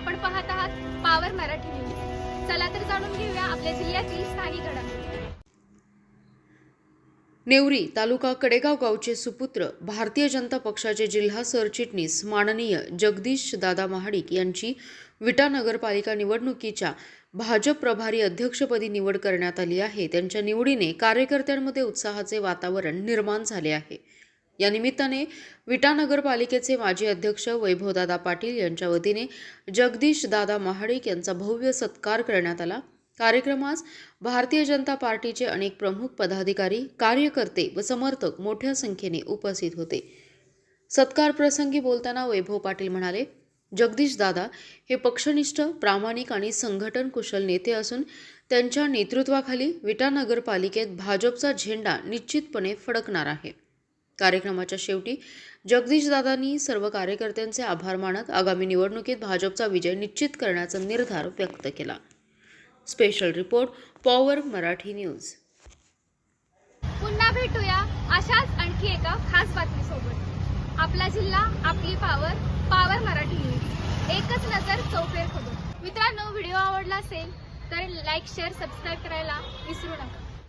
आपण पाहत आहात पावर मराठी न्यूज चला तर जाणून घेऊया आपल्या जिल्ह्यातील स्थानिक घडामोडी. नेवरी तालुका कडेगाव गावचे सुपुत्र भारतीय जनता पक्षाचे जिल्हा सरचिटणीस माननीय जगदीश दादा महाडिक यांची विटा नगरपालिका निवडणुकीच्या भाजप प्रभारी अध्यक्षपदी निवड करण्यात आली आहे. त्यांच्या निवडीने कार्यकर्त्यांमध्ये उत्साहाचे वातावरण निर्माण झाले आहे. या निमित्ताने विटा नगरपालिकेचे माजी अध्यक्ष वैभवदादा पाटील यांच्या वतीने जगदीश दादा महाडिक यांचा भव्य सत्कार करण्यात आला. कार्यक्रमास भारतीय जनता पार्टीचे अनेक प्रमुख पदाधिकारी कार्यकर्ते व समर्थक मोठ्या संख्येने उपस्थित होते. सत्कार प्रसंगी बोलताना वैभव पाटील म्हणाले जगदीश दादा हे पक्षनिष्ठ प्रामाणिक आणि संघटन कुशल नेते असून त्यांच्या नेतृत्वाखाली विटा नगरपालिकेत भाजपचा झेंडा निश्चितपणे फडकणार आहे. कार्यक्रमाच्या शेवटी जगदीशदादांनी सर्व कार्यकर्त्यांचे आभार मानत आगामी निवडणुकीत भाजपचा विजय निश्चित करण्याचा निर्धार व्यक्त केला. Special report power Marathi news पुन्हा भेटूया अशाच आणखी एका खास बातमीसोबत. आपला जिल्हा आपली पावर पावर मराठी न्यूज एकच नजर चौफेर खबर. मित्रांनो व्हिडिओ आवडला असेल तर लाईक शेअर सबस्क्राईब करायला विसरू नका.